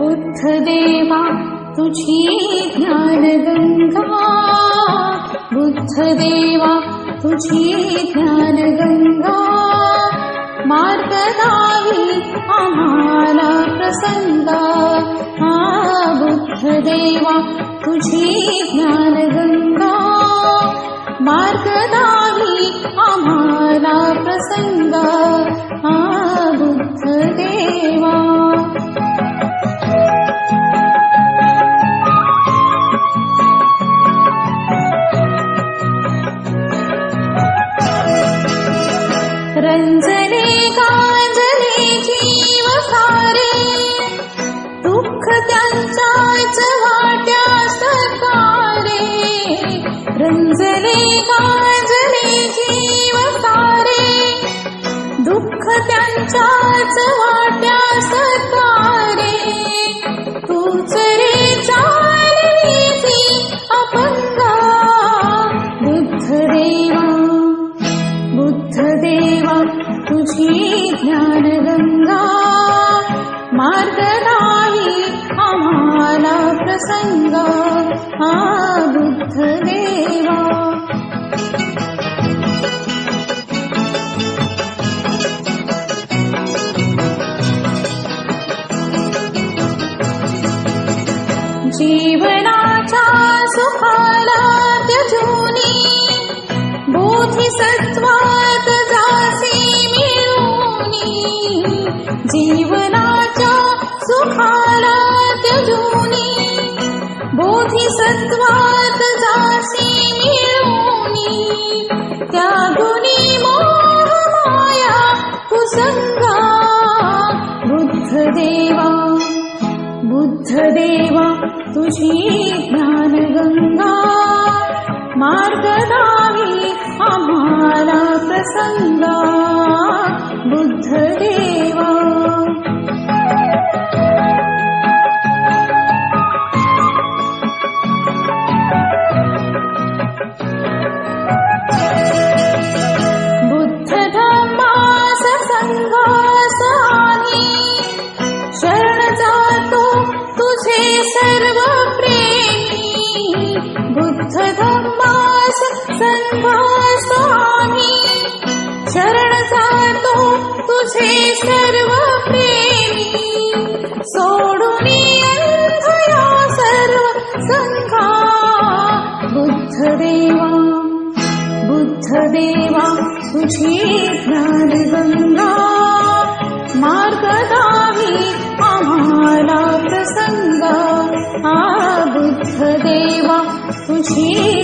बुद्धदेवा तुझी ज्ञानगङ्गा ज्ञान गङ्गी ज्ञान गङ्गा मार्गदावि बुद्ध बुद्धदेवा तुझी ज्ञान अंजने गांजले जीव सारे दुःख त्यांच्याच वाट्या सकारे रंजले गांजले जीव सारे दुःख त्यांच्याच वाट्या सकारे तूच रे मार्ग नाही आम्हाला प्रसंग हा बुद्धदेवा जीवनाच्या सुखाला त्यजूनी बोधिसत्वात सुखाला त्यजूनी बोधिसत्वात जासे मिळूनी त्या गुणी मोह माया कुसंगा बुद्धदेवा बुद्धदेवा तुझी ज्ञानगंगा मार्ग दावी आम्हाला प्रसंगा बुद्धदेवा शरण जातो तुझे सर्व प्रेमी. सोडून सर्व संघा. बुद्धदेवा बुद्धदेवा तुझी ज्ञानगंगा मार्ग दावी आम्हाला प्रसंग. आ बुद्धदेवा तुझी